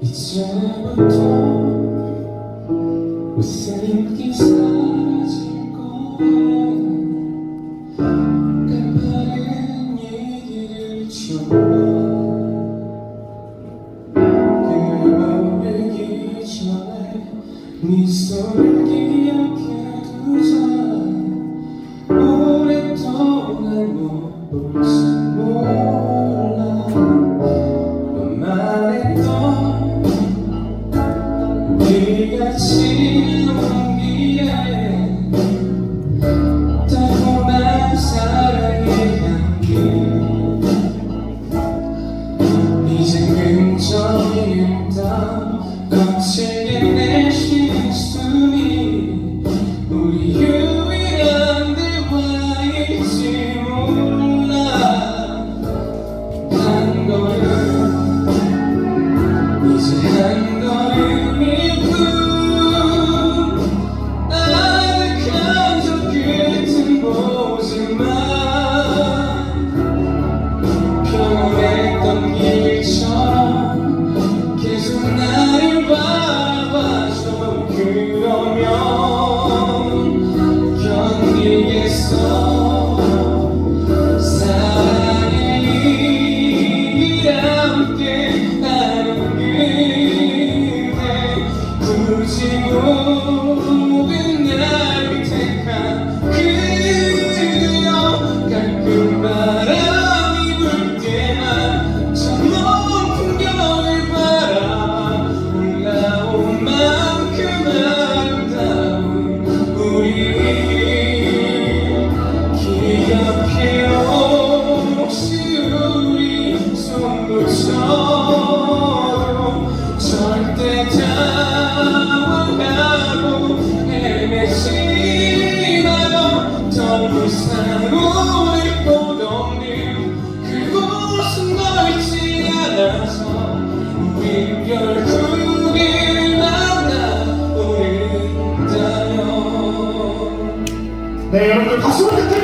이제부터 웃음이 사라질 거야 깜빡한 얘기를 지워봐 그만 울기 전에 네 소리 寂寞 우리 보더니 그곳은 넓지 않아서 우리 결국이 만나 우린다요 네 여러분들 박수로 뜨게.